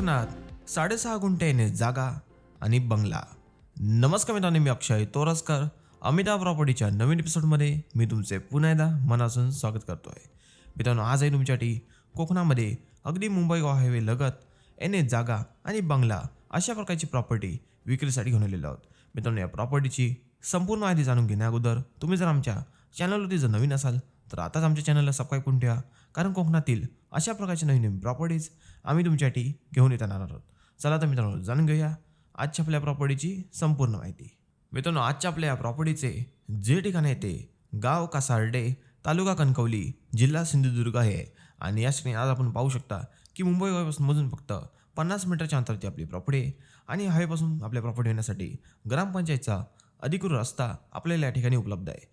कोकणात साडेसहा गुंठ्याने जागा आणि बंगला. नमस्कार मित्रांनो मी अक्षय तोरसकर. अमिताभ प्रॉपर्टीच्या नवीन एपिसोडमध्ये मी तुमचे पुन्हा एकदा मनासून स्वागत आहे मित्रांनो आज आहे तुमच्यासाठी कोकणामध्ये अगदी मुंबई गोवा हायवे लगत एन ए जागा आणि बंगला अशा प्रकारची प्रॉपर्टी विक्रीसाठी घेऊन आलेलो आहोत. मित्रांनो या प्रॉपर्टीची संपूर्ण माहिती जाणून घेण्या अगोदर तुम्ही जर आमच्या चॅनलवरती जर नवीन असाल तर आताच आमच्या चॅनलला सबस्क्राईब करून ठेवा. कारण कोकणातील अशा प्रकारचे नवीन नवीन प्रॉपर्टीज आम्ही तुमच्यासाठी घेऊन येत येणार आहोत. चला तर मित्रांनो जाणून घेऊया आजच्या आपल्या प्रॉपर्टीची संपूर्ण माहिती. मित्रांनो आजच्या आपल्या या प्रॉपर्टीचे जे ठिकाण आहे ते गाव कासार्डे तालुका कणकवली जिल्हा सिंधुदुर्ग आहे. आणि या ठिकाणी आज आपण पाहू शकता की मुंबई मधून फक्त पन्नास मीटरच्या अंतरावरती आपली प्रॉपर्टी आहे. आणि हायवेपासून आपल्या प्रॉपर्टी येण्यासाठी ग्रामपंचायतचा अधिकृत रस्ता आपल्याला या ठिकाणी उपलब्ध आहे.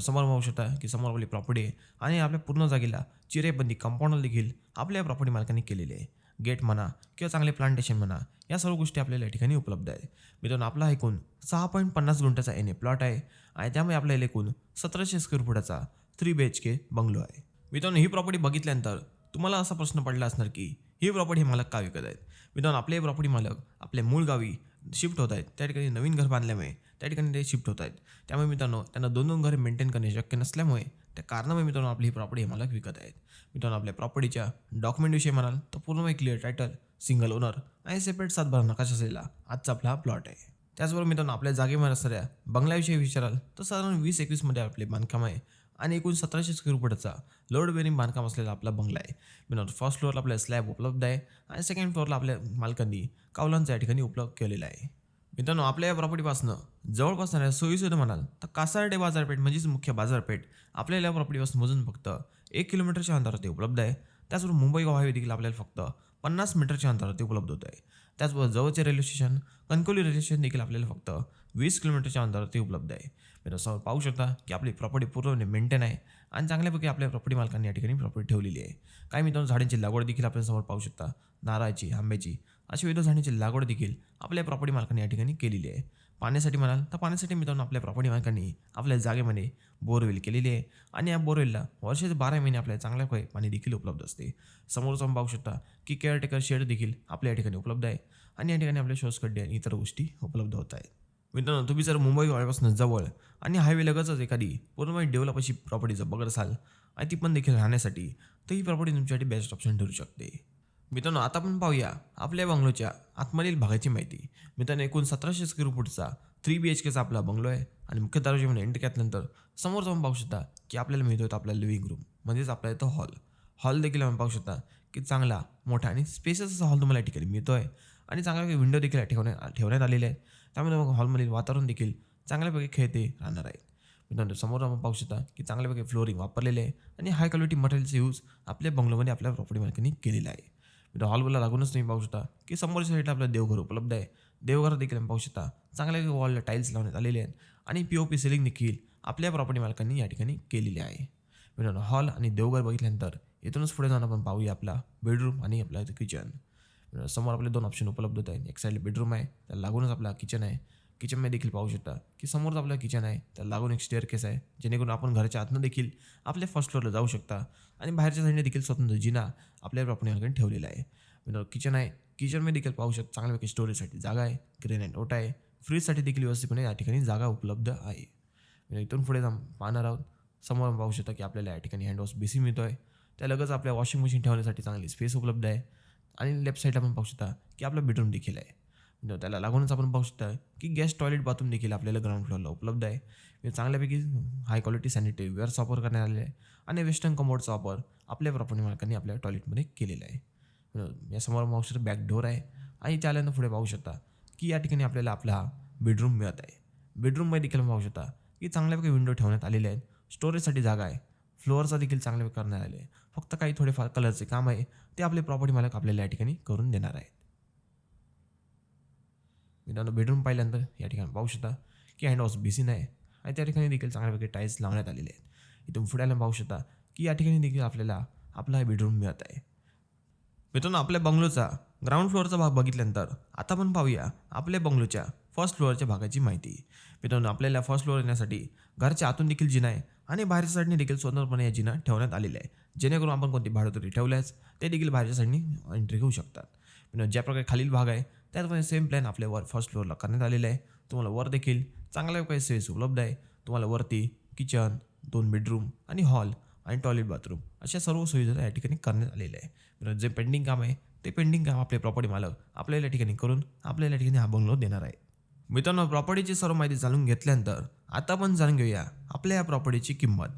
समोर पाहू शकता की समोर आपली प्रॉपर्टी आहे आणि आपल्या पूर्ण जागेला चिरेबंदी कंपाऊंडर देखील आपल्या प्रॉपर्टी मालकांनी केलेली आहे. गेट म्हणा किंवा चांगले प्लांटेशन म्हणा या सर्व गोष्टी आपल्याला या ठिकाणी उपलब्ध आहे मित्रांनो आपला एकूण सहा पॉईंट पन्नास गुंठ्याचा एन ए प्लॉट आहे आणि त्यामुळे आपल्याला एकूण सतराशे square फुटाचा three B H K bungalow आहे. मित्रांनो ही प्रॉपर्टी बघितल्यानंतर तुम्हाला असा प्रश्न पडला असणार की ही प्रॉपर्टी हे मालक का विकत आहेत? मित्रांनो आपले प्रॉपर्टी मालक आपल्या मूळ गावी शिफ्ट होत आहेत. त्या ठिकाणी नवीन घर बांधल्यामुळे त्या ठिकाणी ते शिफ्ट होत आहेत. त्यामुळे मित्रांनो त्यांना दोन दोन घरे मेंटेन करणे शक्य नसल्यामुळे त्या कारणामुळे मित्रांनो आपली ही प्रॉपर्टी हे मालक विकत आहेत. मित्रांनो आपल्या प्रॉपर्टीच्या डॉक्युमेंटविषयी म्हणाल तर पूर्ण क्लिअर टायटल सिंगल ओनर आणि सेपरेट सातबारा नकाशा असलेला आजचा आपला हा प्लॉट आहे. त्याचबरोबर मित्रांनो आपल्या जागेमध्ये असणाऱ्या बंगल्याविषयी विचाराल तर साधारण वीस एकवीसमध्ये आपले बांधकाम आहे आणि एकूण सतराशे स्क्वेअर फुटाचा लोड बेरिंग बांधकाम असलेला आपला बंगला आहे. मित्रांनो फर्स्ट फ्लोअरला आपल्या स्लॅब उपलब्ध आहे आणि सेकंड फ्लोअरला आपल्या मालकांनी कावलांचा या ठिकाणी उपलब्ध केलेला आहे. मित्रांनो आपल्या या प्रॉपर्टीपासून जवळपास जाणाऱ्या सोयीसुद्धा म्हणाल तर कासारडे बाजारपेठ म्हणजेच मुख्य बाजारपेठ आपल्याला या प्रॉपर्टीपासून मोजून फक्त एक किलोमीटरच्या अंतरावरती उपलब्ध आहे. त्याचबरोबर मुंबई गोवा हायवे देखील आपल्याला फक्त पन्नास मीटरच्या अंतरावरती उपलब्ध होत आहे. त्याचबरोबर जवळचे railway station Kankavli railway station देखील आपल्याला फक्त वीस किलोमीटरच्या अंतरावरती उपलब्ध आहे. मित्रांनो समोर पाहू शकता की आपली प्रॉपर्टी पूर्णपणे मेंटेन आहे आणि चांगल्यापैकी आपल्या प्रॉपर्टी मालकांनी या ठिकाणी प्रॉपर्टी ठेवलेली आहे. काही मित्रांनो झाडांची लागवड देखील आपल्यासमोर पाहू शकता. नारळाची आंब्याची अशी विविध झाडांची लागवड देखील आपल्या प्रॉपर्टी मालकांनी या ठिकाणी केलेली आहे. पाण्यासाठी म्हणाल तर पाण्यासाठी मित्रांनो आपल्या प्रॉपर्टी मालकांनी आपल्या जागेमध्ये बोरवेल केलेली आहे आणि या बोरवेलला वर्षाचे बारा महिने आपल्याला चांगल्या प्रकारे पाणी देखील उपलब्ध असते. समोर जाऊन पाहू शकता की केअरटेकर शेड देखील आपल्या या ठिकाणी उपलब्ध आहे आणि या ठिकाणी आपल्या शोषखड्डे आणि इतर गोष्टी उपलब्ध होत आहेत. मित्रांनो तुम्ही जर मुंबई वाड्यापासून जवळ आणि हायवे लगतच एखादी पूर्णपणे डेव्हलप अशी प्रॉपर्टी जर बघत असाल आणि ती पण देखील राहण्यासाठी तर ही प्रॉपर्टी तुमच्यासाठी बेस्ट ऑप्शन ठरू शकते. मित्रांनो आता आपण पाहूया आपल्या बंगलोच्या आतमधील भागाची माहिती. मित्रांनो एकूण सतराशे स्क्वेअर फूटचा थ्री बी एच केचा आपला बंगलो आहे आणि मुख्य दरवाजामध्ये म्हणजे एंटर केल्यानंतर समोर जाऊन पाहू शकता की आपल्याला मिळतो आपला लिव्हिंग रूम म्हणजेच आपला येतो हॉल हॉल देखील आपण पाहू शकता की चांगला मोठा आणि स्पेसस असा हॉल तुम्हाला या ठिकाणी मिळतो आहे आणि चांगल्या विंडो देखील ठेवण्यात ठेवण्यात आलेले आहे. त्यामुळे मग हॉलमधील वातावरण देखील चांगल्यापैकी खेळते राहणार आहे. मित्रांनो समोर आपण पाहू शकता की चांगल्यापैकी फ्लोरिंग वापरलेले आहे आणि हाय क्वालिटी मटेरियलचा यूज आपल्या बंगलोमध्ये आपल्या प्रॉपर्टी मालकांनी केलेला आहे. मित्र हॉलला लागूनच तुम्ही पाहू शकता की समोरच्या साईडला आपलं देवघर उपलब्ध आहे. देवघरात देखील आपण पाहू शकता. चांगल्या वॉलला टाईल्स लावण्यात आलेले आहेत आणि पी ओ पी सिलिंग देखील आपल्या प्रॉपर्टी मालकांनी या ठिकाणी केलेली आहे. मित्रांनो हॉल आणि देवघर बघितल्यानंतर इथूनच पुढे जाऊन आपण पाहूया आपला बेडरूम आणि आपला किचन समोर आपले दोन ऑप्शन उपलब्ध होत आहेत. एक साईडला बेडरूम आहे त्याला लागूनच आपला किचन आहे. किचनमध्ये देखील पाहू शकता की समोरच आपलं किचन आहे. तर लागून एक स्टेअर केस आहे. जेणेकरून आपण घराच्या आतनं देखील आपल्या फर्स्ट फ्लोअरला जाऊ शकता. आणि बाहेरच्या साईडने देखील स्वतंत्र जिना आपल्या प्रॉपर्टी ठेवलेला आहे. किचन आहे. किचनमध्ये देखील पाहू शकता चांगल्यापैकी स्टोरेजसाठी जागा आहे. ग्रेनाईट ओटा आहे. फ्रीजसाठी देखील व्यवस्थितपणे या ठिकाणी जागा उपलब्ध आहे. इथून पुढे जाऊन पाहणार आहोत. समोर आपण पाहू शकता की आपल्याला या ठिकाणी हँडवॉश बेसिन मिळतो आहे त्या लगेच आपल्या वॉशिंग मशीन ठेवण्यासाठी चांगली स्पेस उपलब्ध आहे. आणि लेफ्ट साईडला आपण पाहू शकता की आपला बेडरूम देखील आहे. त्याला लागूनच आपण पाहू शकता की गॅस टॉयलेट बाथरूम देखील आपल्याला ग्राउंड फ्लोअरला उपलब्ध आहे. म्हणजे चांगल्यापैकी हाय क्वालिटी सॅनिटरी वेअर्स वापर करण्यात आलेला आहे आणि वेस्टर्न कमोडचा वापर आपल्या प्रॉपर्टी मालकांनी आपल्या टॉयलेटमध्ये केलेला आहे. या समोर पाहू शकता बॅक डोर आहे आणि त्यानंतर पुढे पाहू शकता की या ठिकाणी आपल्याला आपला हा बेडरूम मिळत आहे. बेडरूममध्ये देखील पाहू शकता की चांगल्यापैकी विंडो ठेवण्यात आलेले आहेत. स्टोरेजसाठी जागा आहे. फ्लोअरचा देखील चांगल्यापैकी करण्यात आले आहे. फक्त काही थोडेफार कलरचे काम आहे ते आपले प्रॉपर्टी मालक आपल्याला या ठिकाणी करून देणार आहेत. मित्रांनो बेडरूम पाहिल्यानंतर या ठिकाणी पाहू शकता की हँडवॉश बेसिन आहे. आणि त्या ठिकाणी देखील चांगल्यापैकी टाईल्स लावण्यात आलेले आहेत. इथून पुढे पाहू शकता की या ठिकाणी देखील आपल्याला आपला हा बेडरूम मिळत आहे. मित्रांनो आपल्या बंगलोचा ग्राउंड फ्लोअरचा भाग बघितल्यानंतर आता आपण पाहूया आपल्या बंगलोच्या फर्स्ट फ्लोअरच्या भागाची माहिती. मित्रांनो आपल्याला फर्स्ट फ्लोअर येण्यासाठी घरच्या आतून देखील जिना आहे आणि बाहेरच्या साईडने देखील स्वतंत्रपणे या जिना ठेवण्यात आलेल्या आहे जेणेकरून आपण कोणती भाडोतरी ठेवल्यास ते देखील बाहेरच्या साईडने एंट्री घेऊ शकतात. मित्रांनो ज्या प्रकारे खालील भाग आहे त्याचप्रमाणे सेम प्लॅन आपल्या वर फर्स्ट फ्लोअरला करण्यात आलेला आहे. तुम्हाला वर देखील चांगल्या काही सेस उपलब्ध आहे. तुम्हाला वरती किचन दोन बेडरूम आणि हॉल आणि टॉयलेट बाथरूम अशा सर्व सुविधा या ठिकाणी करण्यात आलेल्या आहे. जे पेंडिंग काम आहे ते पेंडिंग काम आपले प्रॉपर्टी मालक आपल्याला या ठिकाणी करून आपल्याला या ठिकाणी हा बंगलो देणार आहे. मित्रांनो प्रॉपर्टीची सर्व माहिती जाणून घेतल्यानंतर आता आपण जाणून घेऊया आपल्या या प्रॉपर्टीची किंमत.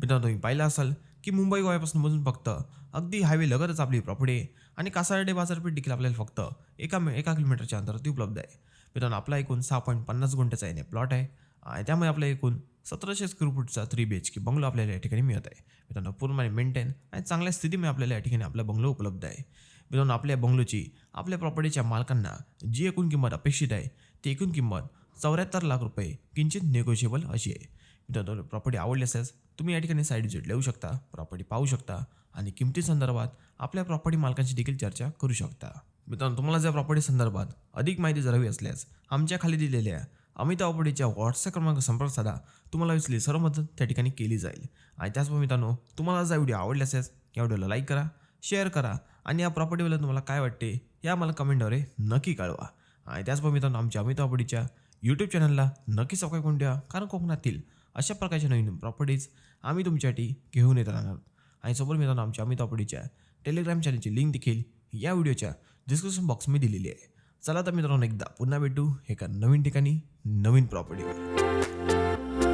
मित्रांनो तुम्ही पाहिलं असाल की मुंबई गोव्यापासून बसून फक्त अगदी हायवे लगतच आपली प्रॉपर्टी आहे. आणि कासारडे बाजारपेठ देखील आपल्याला फक्त एका एका किलोमीटरच्या अंतरावरती उपलब्ध आहे. मित्रांनो आपला एकूण सहा पॉईंट पन्नास गुंठ्याचा येणे प्लॉट आहे. आणि त्यामुळे आपला एकूण सतराशे square फूटचा three B H K bungalow आपल्याला या ठिकाणी मिळत आहे. मित्रांनो पूर्णपणे मेंटेन आणि चांगल्या स्थितीमध्ये आपल्याला या ठिकाणी आपला बंगलो उपलब्ध आहे. मित्रांनो आपल्या बंगलोची आपल्या प्रॉपर्टीच्या मालकांना जी एकूण किंमत अपेक्षित आहे ती एकूण किंमत चौऱ्याहत्तर लाख रुपये किंचित नेगोशिएबल अशी आहे. मित्रांनो प्रॉपर्टी आवडली असेल तुम्ही या ठिकाणी साईड विजिट लिहू शकता प्रॉपर्टी पाहू शकता आणि किमती संदर्भात आपल्या प्रॉपर्टी मालकांची देखील चर्चा करू शकता. मित्रांनो तुम्हाला जर प्रॉपर्टी संदर्भात अधिक माहिती जर हवी असल्यास आमच्या खाली दिलेल्या अमिता प्रॉपर्टीच्या व्हॉट्सअप क्रमांक संपर्क साधा. तुम्हाला विचली सर्व मदत त्या ठिकाणी केली जाईल. आणि त्याचबरोबर मित्रांनो तुम्हाला जर व्हिडिओ आवडला असेल या व्हिडिओला लाईक करा शेअर करा आणि या प्रॉपर्टीबद्दल तुम्हाला काय वाटते या मला कमेंटद्वारे नक्की कळवा. आणि त्याचबरोबर मित्रांनो आमच्या अमिता प्रॉपर्टीच्या यूट्यूब चॅनलला नक्की सबस्क्राईब करून ठेवा कारण कोकणातील अशा प्रकारच्या नवीन प्रॉपर्टीज आम्ही तुमच्यासाठी घेऊन येत राहणार. आणि सोबत मित्रांनो आमच्या अमित प्रॉपर्टीच्या टेलिग्राम चॅनलची लिंक देखील या व्हिडिओच्या डिस्क्रिप्शन बॉक्समध्ये दिलेली आहे. चला तर मित्रांनो एकदा पुन्हा भेटू एका नवीन ठिकाणी नवीन प्रॉपर्टीवर